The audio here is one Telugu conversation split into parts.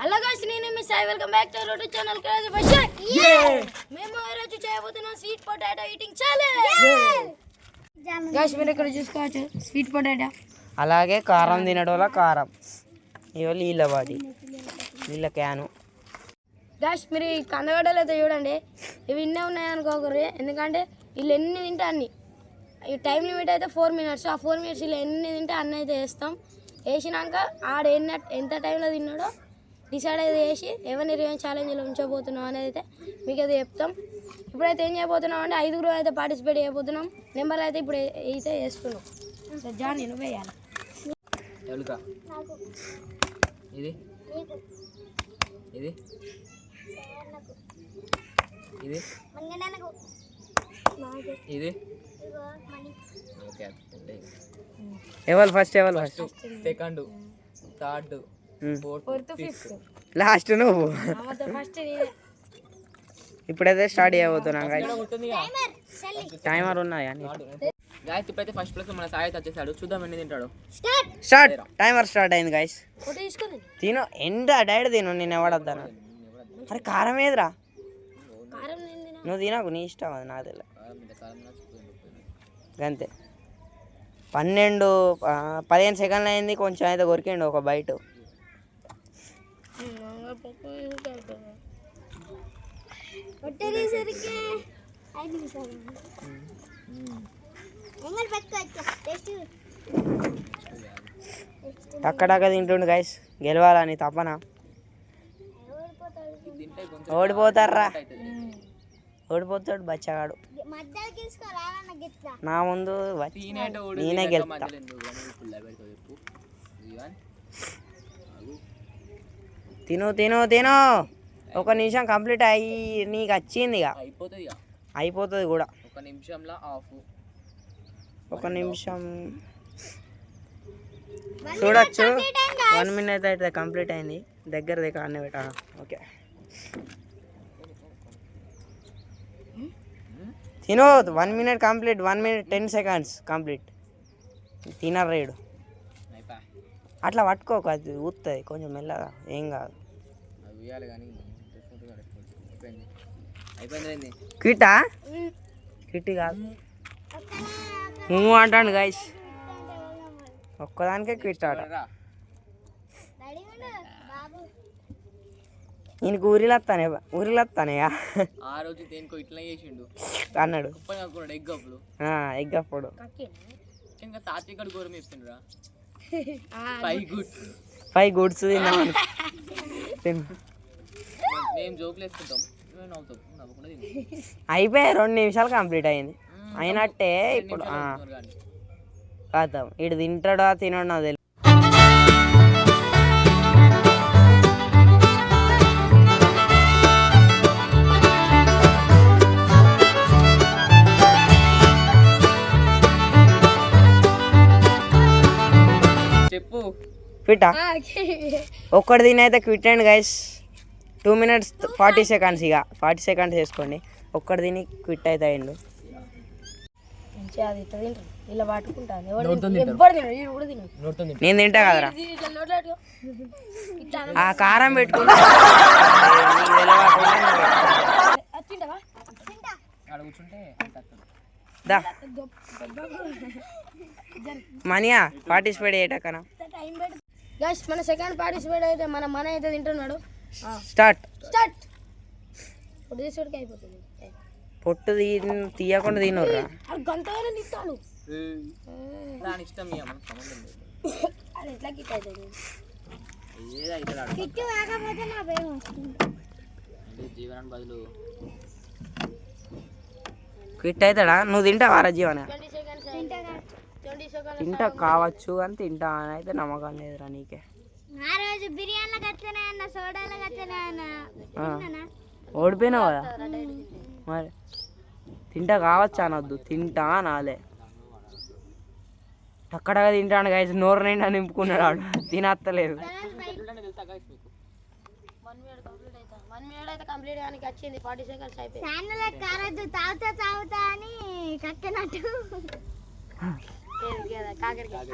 హలో గాయ్స్ నేను మీ Sai. Welcome back to road channel crazy first మేము ఈరోజు చేయబోతున్నాం sweet potato eating challenge guys మీరు ఇక్కడ చూసుకోవచ్చు? స్వీట్ పొటాటో అలాగే కారం తినడం కారం. ఇవో నీళ్ళ బాటి నీళ్ళ క్యాను. గాయ్స్ మీరు ఈ కందగడ్డలు అయితే చూడండి. ఇవి ఇన్నే ఉన్నాయి అనుకోకరు ఎందుకంటే వీళ్ళు ఎన్ని తింటే అన్ని. ఈ టైం లిమిట్ అయితే ఫోర్ మినిట్స్ ఆ ఫోర్ మినిట్స్ వీళ్ళు ఎన్ని తింటే అన్ని అయితే వేస్తాం. వేసినాక ఆడ ఎన్ని ఎంత టైంలో తిన్నాడో డిసైడ్ అయితే చేసి ఎవరిని రివెంజ్ ఛాలెంజ్లో ఉంచబోతున్నాం అనేది అయితే మీకు అయితే చెప్తాం. ఇప్పుడైతే ఏం చేయబోతున్నాం అంటే ఐదుగురు అయితే పార్టిసిపేట్ చేయబోతున్నాం. నెంబర్ అయితే ఇప్పుడు అయితే వేస్తున్నాం జాన్ నువ్వు వేయాలి ఇది? ఇది? ఇది? ఇది? ఎవరు ఫస్ట్ ఎవరు first second third fourth fifth last నువ్వు. ఫస్ట్ ఇప్పుడైతే స్టార్ట్ చేయబోతున్నాం టైమర్ ఉన్నాయా గాయస్ ఇప్పుడైతే ఫస్ట్ ప్లేస్ మన సాయి వచ్చేసాడు. చూద్దాం ఎన్ని తింటాడు. స్టార్ట్ టైమర్ స్టార్ట్ అయింది తీసుకుంది తిను. ఎంత డైరెక్ట్ తిను నేను ఎవడొద్దాను అరే కారం ఏదిరా? నువ్వు తినకు నీ ఇష్టం అది నాకు తెలియదు. అంతే పన్నెండు పదిహేను సెకండ్లు అయింది కొంచెం అయితే కొరికిండు ఒక బయట టక్కడక్క తింటుండు గైస్ గెలవాలని తప్పన ఓడిపోతారా ఓడిపోతాడు. బచ్చగాడు. నా ముందు నేనే గెలుస్తా. తిను తిను తిను. ఒక నిమిషం కంప్లీట్ అయ్యి నీకు వచ్చింది ఇక. అయిపోతుంది ఇక. అయిపోతుంది కూడా. ఒక నిమిషంలో ఆఫ్. ఒక నిమిషం. చూడొచ్చు. వన్ మినిట్ అయితే కంప్లీట్ అయింది. దగ్గర దగ్గర అన్నీ పెట్టా ఓకే. తిను one minute complete one minute ten seconds complete తినరు రేడు. అయిపోయా అట్లా పట్టుకోకు అది ఊస్తుంది కొంచెం మెల్లగా ఏం కాదు. క్విటా? క్విట్ కాదు. నువ్వు అంటాను గైస్ ఒక్కదానికే క్విట్ ఆట రా రెడీ ఉండు బాబు నేను ఊరిలో వస్తానే ఊరిలో వస్తానయ్యా ఆ రోజు దేనికో ఇట్లా చేసిండు. అన్నాడు. ఎగ్ అప్పుడు. ఎగ్ అప్పుడు. ఇంకా ఘోరం చెప్తుండ్రా. ఫైవ్ గుడ్ ఫైవ్ గుడ్స్ తిన్నాను తిను. మేము జోకులు వేసుకుంటాం. అయిపోయి రెండు నిమిషాలు కంప్లీట్ అయింది. అయినట్టే ఇప్పుడు. కాదాం ఇటు తింటాడా తినడా నాకు క్విట్టా ఒక్కటి తిని అయితే quit and guys two minutes forty seconds ఇక. ఫార్టీ సెకండ్స్ వేసుకోండి. ఒక్కటి తిని క్విట్ అయితే అయిండు. నేను తింటా కదరా. ఆ కారం పెట్టుకుంటా. మనీయా పార్టిసిపేట్ చేయటక్కనా? గైస్ మన సెకండ్ పార్టిసిపేట్ అయితే మన మన అయితే తింటున్నాడు. స్టార్ట్ స్టార్ట్ ఇప్పుడు తీసుడికి అయిపోతుంది. పొట్టు తీ తీయకుండా తినర్రా. అది గంటగానే తింటాడు. దాని ఇష్టం అది ఎట్లా కిట్ అవుతుంది? ఏదో అవుతుంది ఆడ కిట్టు కాకపోతే నా భయం వస్తుంది. జీవనాన్ని బదులు క్విట్ అవుతాడా? నువ్వు తింటావారా జీవన? తింటా కావచ్చు అని తింటా అని అయితే నమ్మకం లేదురా నీకే. ఆ రోజు బిర్యానీలకు అట్లనే అన్న సోడాలకు అట్లనే అన్న. ఆ. తిన్నానా? ఓడిపోయినావు కదా? మరి తింటా కావచ్చు అనొద్దు తింటా అనాలే. అక్కడగా తింటాను గైస్ నోరు నిండా నింపుకున్నాడు ఆడు తినత్తలేదు. తాగుతా తాగుతా అని కక్కినట్టు. కాకరకాయ.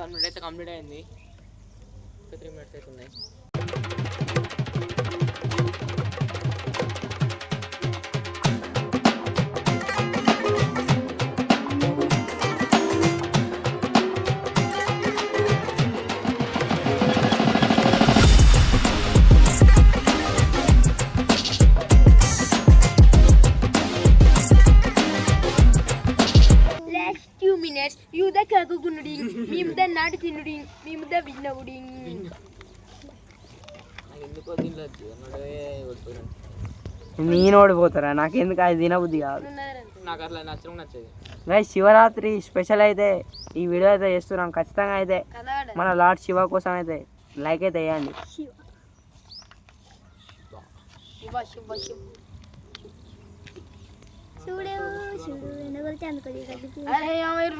వన్ మినిట్ అయితే కంప్లీట్ అయింది. త్రీ మినిట్స్ అయితే ఉన్నాయి నేను ఓడిపోతారా? నాకెందుకు? అది తినబుద్ధి కాదు. నాకు అట్లా నచ్చడం నచ్చేది. గైస్ శివరాత్రి స్పెషల్ అయితే ఈ వీడియో అయితే చేస్తున్నాం. ఖచ్చితంగా అయితే మన లార్డ్ శివ కోసం అయితే లైక్ అయితే వేయండి.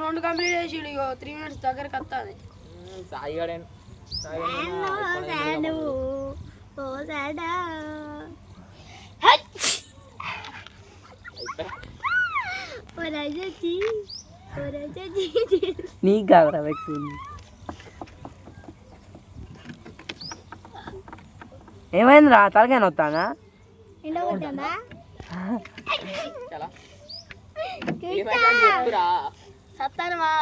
రెండు కంప్లీట్ చేసి త్రీ మినిట్స్ దగ్గరకు వస్తుంది సాయిగాడే? సాడు ఓ సాడా ఓ రాజాజీ ఓ రాజాజీ నీకు వ్యక్తి ఏమైందిరా? తలకాయ చెప్పురా? సత్తానమా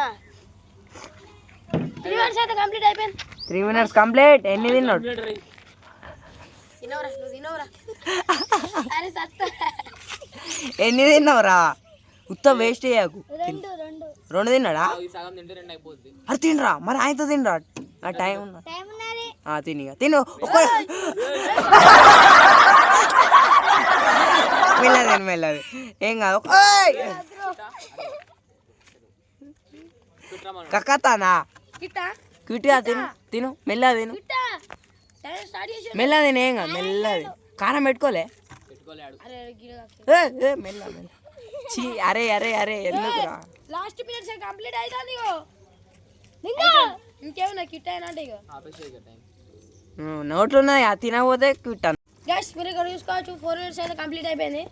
త్రీ మినిట్స్ అయితే కంప్లీట్ అయిపోయింది. Three minutes complete. ఎన్ని తిన్నాడు? ఎన్ని తిన్నావురా? ఉత్త వేస్ట్ చేయకు. రెండు రెండు. రెండు తిన్నాడా? ఈ సగం తింటే రెండు అయిపోద్ది. అది తినరా? మరి ఆయనతో తినరా? ఆ టైం ఉన్నా. టైం ఉన్నది. ఆ, తిని. తిను. ఒక్క మెల్లది మెల్లది. ఏం కాదు. కక్కతానా? క్విట్గా తిను తిను మెల్లది తిను. మెల్లది తిను ఏం కాదు మెల్లది కారం పెట్టుకోలే? మెల్ల మెల్ల చీ అరే అరే అరే ఎందుకురా? లాస్ట్ మినిట్స్ కంప్లీట్ అవుతుంది ఇంకేమన్నా కిట్ అయినా నోట్లో ఉన్నాయి అది తినకపోతే క్విట్ గ్యాస్ మీరు ఇక్కడ చూసుకోవచ్చు ఫోర్ మినిట్స్ అయితే కంప్లీట్ అయిపోయింది.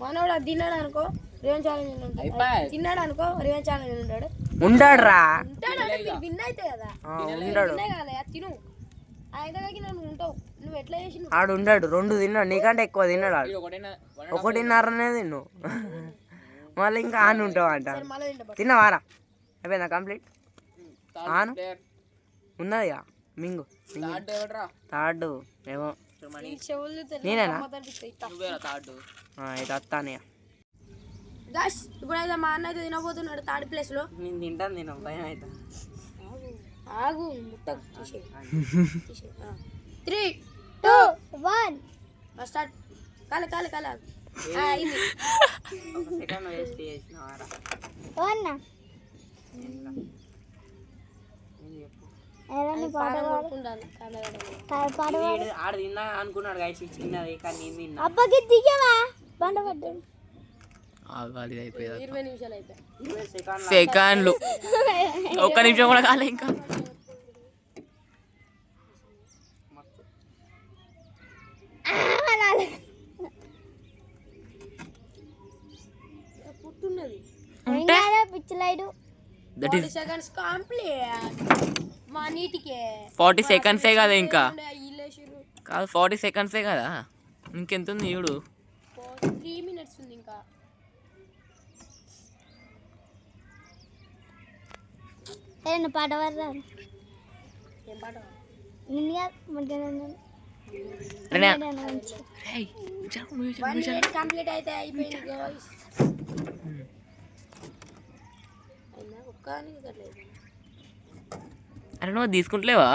మనోడు అది తిన్నాడు అనుకో రివెన్ ఛాలెంజ్ ఉంటాడు తిన్నాడు అనుకో రివెన్ ఛాలెంజ్ ఉంటాడు ఉంటాడు రా ఉంటాడు అంటే మీరు విన్ అయితే కదా? ఉంటాడు విన్నే కదా అది తిను. ఆయన కాకి నన్ను ఉంటావు? నువ్వు ఎట్లా చేసి నువ్వు ఆడు ఉండాడు రెండు తిన్నాడు నీకంటే ఎక్కువ తిన్నాడు ఆడు. ఒకటిన్నరనే తిన్ను. మళ్ళీ ఇంకా ఆన్ ఉంటావు అంట తిన్నావారా అయిపోయిందా కంప్లీట్? ఆను? ఉన్నదిగా? మింగు థర్డ్ ఏమో. నేనేనా? నువ్వేరా థర్డ్ గాస్ ఇప్పుడైతే మా అన్న అయితే తినబోతున్నాడు థర్డ్ ప్లేస్లో. నేను తింటాను నేను భయం అవుతా ఆగు ముట్ట త్రీ టూ వన్ స్టార్ట్ కాలే కాలే కాలే ఒక సెకండ్ వేస్ట్ చేసినవారా ఆడ తిన్నా అనుకున్నాడు గైస్ చిన్నది కానీ నేను తిన్నా. అబ్బకి దిగవా? బండ పడ్డాడు ఆగాలి అయిపోయింది సెకండ్లు. ఒక్క నిమిషం కూడా కాలే ఇంకా. పుట్టున్నది. పిచ్చలైడు దట్ ఫార్టీ సెకండ్స్ కంప్లీట్. మా నీటికే. ఫార్టీ సెకండ్సే కదా ఇంకా. కాదు ఫార్టీ సెకండ్సే కదా. ఇంకెంత ఉంది చూడు త్రీ మినిట్స్ ఉంది ఇంకా. ఏమన్నా పాట? పాడరా ఏం పాట కంప్లీట్ అయితే అయిపోయింది అరే నువ్వు తీసుకుంటలేవా?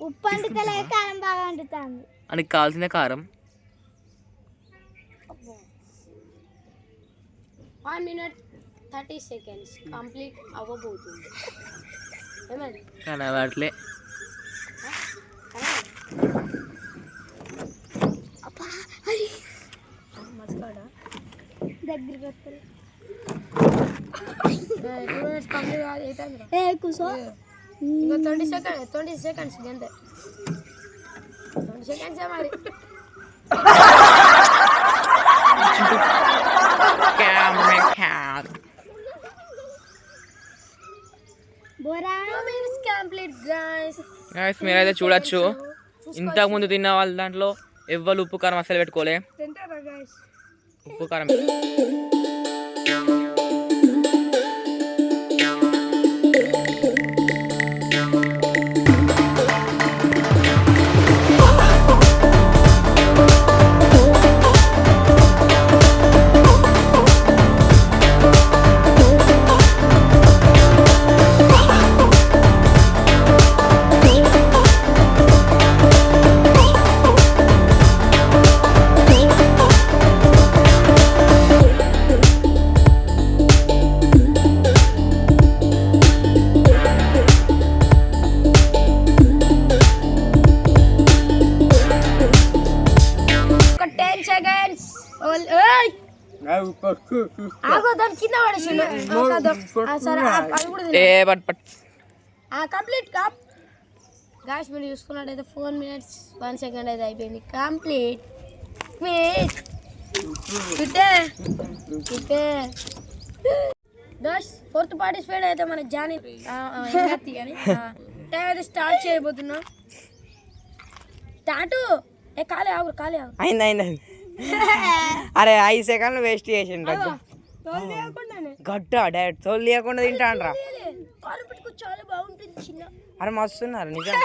ఉప్పు అంటుతలే కారం బాగా అంటుతుంది మనకి కావాల్సిందే కారం. One minute thirty seconds complete అవ్వబోతుంది. ఏమైంది కనబడలే దగ్గరికి ఏ కూసో ఇంకా ట్వంటీ సెకండ్ ట్వంటీ సెకండ్స్ అంతే ట్వంటీ సెకండ్స్ మరి. గాయస్ మీరైతే చూడొచ్చు. ఇంతకు ముందు తిన్న వాళ్ళ దాంట్లో ఎవ్వరు ఉప్పు కారం అసలు పెట్టుకోలే. ఉప్పు కారం ఆగో దాని కింద పడేసిండు సరే అది కూడా ఏ కంప్లీట్ కాప్ గాయస్ మీరు చూసుకున్నట్టయితే ఫోర్ మినిట్స్ వన్ సెకండ్ అయితే అయిపోయింది. కంప్లీట్. దోష్ ఫోర్త్ పార్టిసిపేట్ అయితే మన జాని కానీ టైం అయితే స్టార్ట్ చేయబోతున్నాం. స్టార్ట్. ఏ కాలే ఆగు కాలే ఆగు. అయింది అయింది అయింది. అరే ఐదు సెకండ్లు వేస్ట్ చేసిండు గడ్డ డైరెక్ట్ తోలు లేకుండా తింటాండ్రా. పెట్టుకో అరే మస్తున్నారు నిజం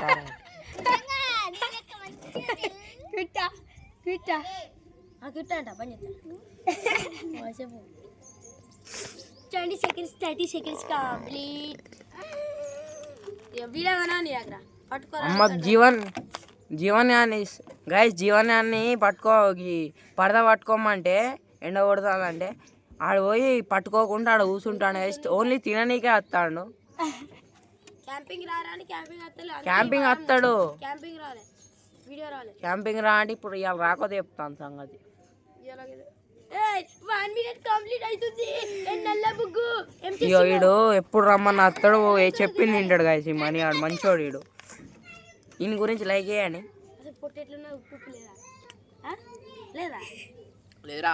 twenty seconds thirty seconds complete video నీ అక్కడ పట్టుకోరా. అమ్మ జీవన్ జీవనాన్ని గైస్ జీవనాన్ని పట్టుకో ఈ పరద పట్టుకోమంటే ఎండ కొడుతుందంటే ఆడ పోయి పట్టుకోకుండా ఆడ కూర్చుంటాడు గైస్ ఓన్లీ తిననీకే వస్తాడు. క్యాంపింగ్ వస్తాడు. క్యాంపింగ్ రాలే. వీడియో రాలే. క్యాంపింగ్ రా అంటే ఇప్పుడు ఇవాళ రాకపోతే చెప్తాను సంగతి. ఇగో వీడు ఎప్పుడు రమ్మని ఏ చెప్పింది తింటాడు ఈ మనీ ఆడు మంచోడు వీడు ఈయన గురించి లైక్ చేయండి. పొట్టు ఎట్లున్నా ఉప్పు లేదా? లేదా? లేదురా.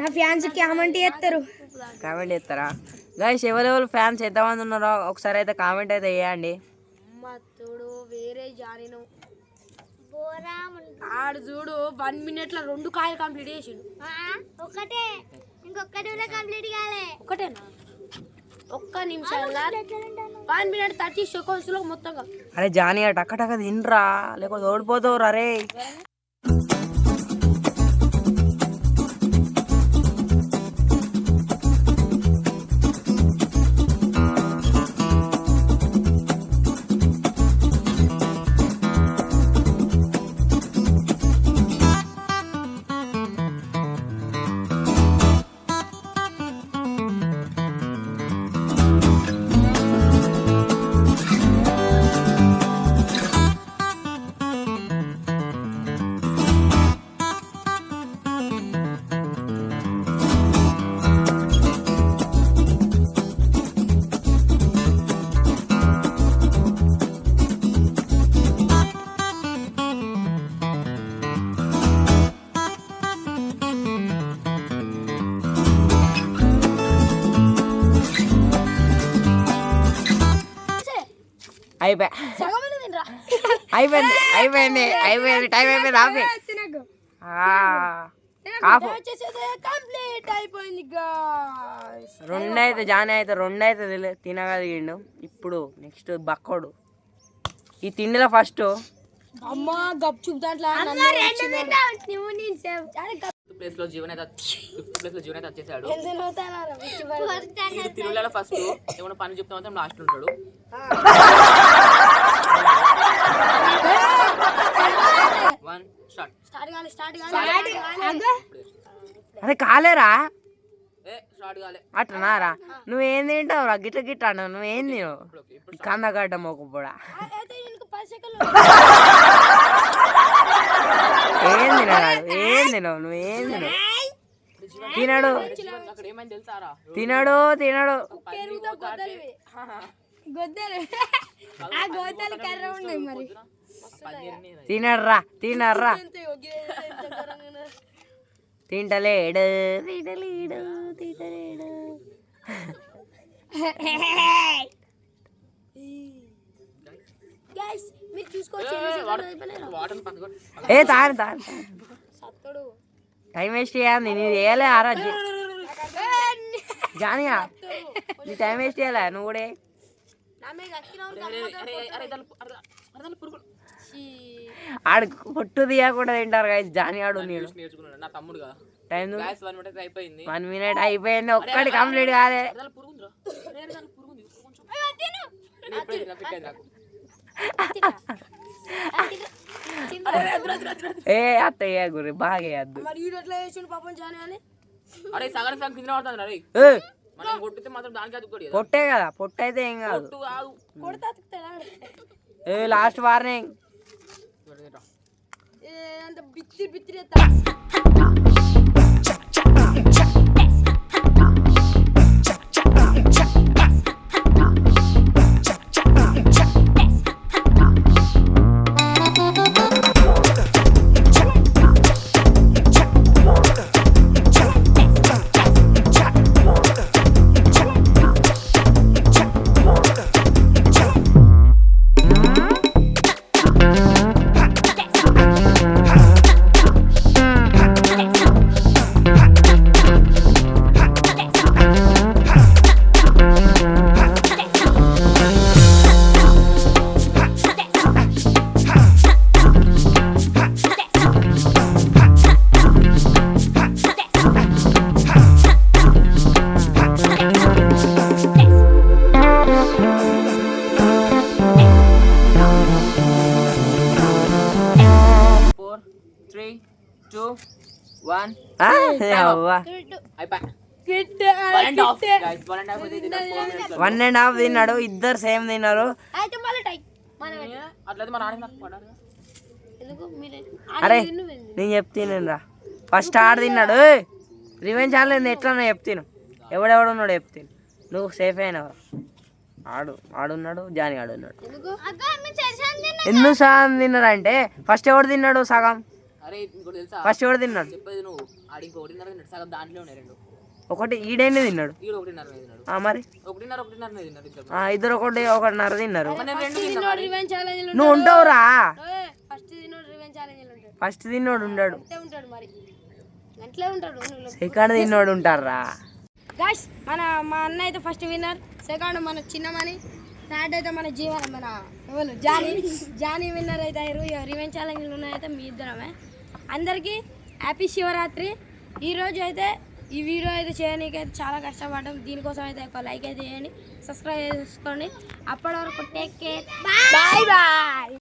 నా ఫ్యాన్స్ కామెంట్ చేస్తారు. కామెంట్ చేస్తారా? గైస్ ఎవరెవరు ఫ్యాన్స్ ఎంతమంది ఉన్నారో ఒకసారి అయితే కామెంట్ అయితే చేయండి. వేరే జారిను బోరా ఆడు చూడు వన్ మినిట్లో రెండు కాయలు కంప్లీట్ చేసిండు. ఒకటే. ఇంకొకటి కూడా కంప్లీట్ కాలే. ఒకటేనా? ఒక్క నిమిషాల వన్ మినిట్ థర్టీ సెకండ్స్లో మొత్తంగా. అరే జానీ టక్క టక్క తినరా లేకపోతే ఓడిపోతావు అరే అయిపోయా. తినరా? అయిపోయింది అయిపోయింది అయిపోయింది టైం అయిపోయింది ఆపి. రెండు అయితే జానీ అయితే రెండు అయితే తిన- తినగలిగిండు. ఇప్పుడు నెక్స్ట్ బక్కోడు. ఈ తిండిలో ఫస్ట్. అమ్మ గప్ చూపు దాంట్లో ప్లేస్లో జీవన్ అయితే ఫిఫ్త్ ప్లేస్లో జీవన్ అయితే వచ్చేసాడు తిరుమలలో ఫస్ట్ ఏమైనా పని చెప్తా మాత్రం లాస్ట్ ఉంటాడు. వన్ స్టార్ట్ స్టార్ట్ కాలే. స్టార్ట్ కాలే. అదే కాలేరా? అట్లనారా నువ్వేం తింటావు రా? గిట్ట గిట్ట అన్నావు నువ్వేం తినవు? కందగడ్డ పది సెకండ్లు ఏం తినరాడు ఏం తినవు? నువ్వేం తినవు? తినడు. జీవన్ అక్కడ ఏమైంది తెలుసారా? తినడు తినడు. తినర్రా తినర్రా. తింటలేడు. తింటలేడు తింటలేడు. ఏ తాను తాను సత్తడు. టైం వేస్ట్ చేయాలి నేను చేయలే ఆరా జానియా నీ టైం వేస్ట్ చేయలే నువ్వు కూడా? ఆడు పొట్టు తీయకుండా తింటారు కదా జాని ఆడు నేను నా తమ్ముడుగా. టైం గ్యాస్ వన్ మినిట్ అయిపోయింది. వన్ మినిట్ అయిపోయింది ఒక్కటి కంప్లీట్ కాలే. నాకు. ఏ అత్తయ్య గురి బాగా వేయద్దు అరే సగం సగం కింద పడుతుంది అరే. ఏ, మనం కొట్టితే మాత్రం దానికి అది కొడి పొట్టే కదా పొట్టు అయితే ఏం కాదు. కొట్టు కాదు? ఏ లాస్ట్ వార్నింగ్ ఏ, అంత బిత్తి one and half guys one and half four minutes one and half తిన్నాడు ఇద్దరు సేమ్ తిన్నారు. అరే నేను చెప్తాను రా ఫస్ట్ ఆడు తిన్నాడు. రివెంజ్ ఛానల్ ఎట్లా చెప్తాను. ఎవడెవడు ఉన్నాడు చెప్తాను. నువ్వు సేఫ్ అయినావు? ఆడు ఆడున్నాడు జాని ఆడున్నాడు. ఎందుకు? సగం తిన్నాడు అంటే ఫస్ట్ ఎవడు తిన్నాడు సగం? అరే ఇంకోటి తెలుసా? ఫస్ట్ ఎవడు తిన్నాడు? చెప్పేది నువ్వు. ఆడి ఇంకో ఒకటిన్నర తిన్నాడు సగం దాంట్లో ఉన్నాయి రెండు. ఒకటి ఈడేండి తిన్నాడు. ఈడు ఒకటిన్నర మీద తిన్నాడు. ఆ, మరి? ఒకటిన్నర ఒకటిన్నర మీద తిన్నాడు ఇద్దరు. ఆ, ఇద్దరు ఒకటి ఒకటిన్నర తిన్నారు. మరి నేను రెండు తిన్నా మరి. రివెంజ్ ఛాలెంజ్ నువ్వు ఉంటావురా. ఫస్ట్ తినోడు రివెంజ్ ఛాలెంజ్ ఉంటాడు. ఫస్ట్ తిన్నోడు అంతే ఉంటాడు మరి. అట్లే ఉంటాడు. నువ్వు సెకండ్ తిన్నోడు ఉంటారా? గాయస్ మన మా అన్న అయితే ఫస్ట్ విన్నర్ సెకండ్ మన చిన్నమని. థర్డ్ అయితే మన జీవన మన ఎవరు? జానీ. జానీ విన్నర్ అయితే అయ్యారు. రివెంజ్ ఛాలెంజ్లు ఉన్నారైతే మీ ఇద్దరమే. అందరికీ హ్యాపీ శివరాత్రి. ఈరోజు అయితే ఈ వీడియో అయితే చేయడానికి అయితే చాలా కష్టపడ్డాం. దీనికోసం అయితే ఒక లైక్ అయితే చేయండి సబ్స్క్రైబ్ చేసుకోండి. అప్పటి వరకు టేక్ కేర్ బాయ్ బాయ్